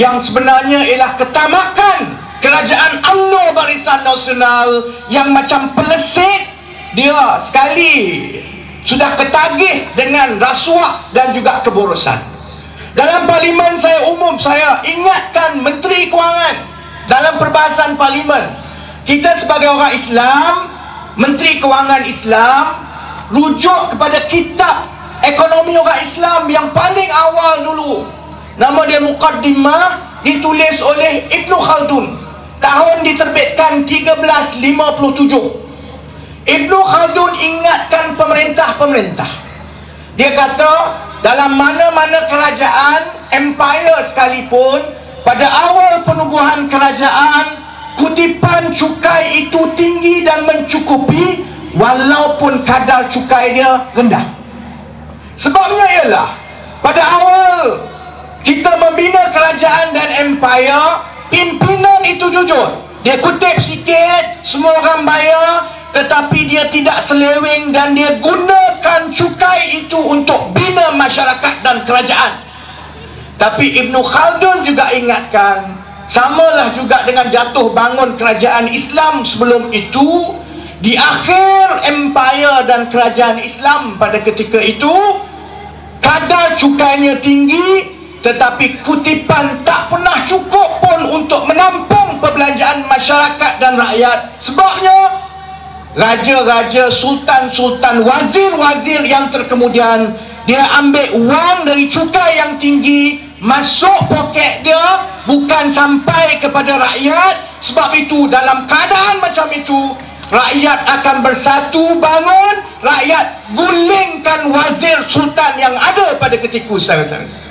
yang sebenarnya ialah ketamakan kerajaan UMNO Barisan Nasional yang macam pelesit dia sekali sudah ketagih dengan rasuah dan juga keborosan. Dalam parlimen saya umum saya ingatkan Menteri Kewangan. Dalam perbahasan parlimen kita sebagai orang Islam Menteri Kewangan Islam rujuk kepada kitab ekonomi orang Islam yang paling awal dulu nama dia Muqaddimah ditulis oleh Ibnu Khaldun. Tahun diterbitkan 1357 Ibnu Khaldun ingatkan pemerintah-pemerintah. Dia kata dalam mana-mana kerajaan empire sekalipun pada awal penubuhan kerajaan kutipan cukai itu tinggi dan mencukupi walaupun kadar cukai dia rendah. Sebabnya ialah pada awal kita membina kerajaan dan empire pimpinan itu jujur. Dia kutip sikit semua orang bayar tetapi dia tidak seleweng dan dia gunakan cukai itu untuk bina masyarakat dan kerajaan. Tapi Ibn Khaldun juga ingatkan samalah juga dengan jatuh bangun kerajaan Islam sebelum itu di akhir empire dan kerajaan Islam pada ketika itu kadar cukainya tinggi tetapi kutipan tak pernah cukup pun untuk menampung perbelanjaan masyarakat dan rakyat. Sebabnya raja-raja sultan-sultan wazir-wazir yang terkemudian dia ambil wang dari cukai yang tinggi masuk poket dia bukan sampai kepada rakyat. Sebab itu dalam keadaan macam itu rakyat akan bersatu bangun rakyat gulingkan wazir sultan yang ada pada ketika saudara-saudara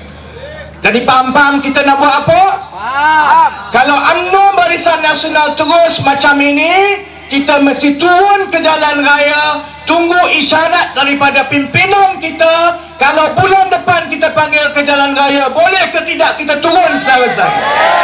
jadi paham-paham kita nak buat apa? Faham. Kalau UMNO Barisan Nasional terus macam ini, kita mesti turun ke jalan raya, tunggu isyarat daripada pimpinan kita. Kalau bulan depan kita panggil ke jalan raya, boleh ke tidak kita turun saudara-saudara?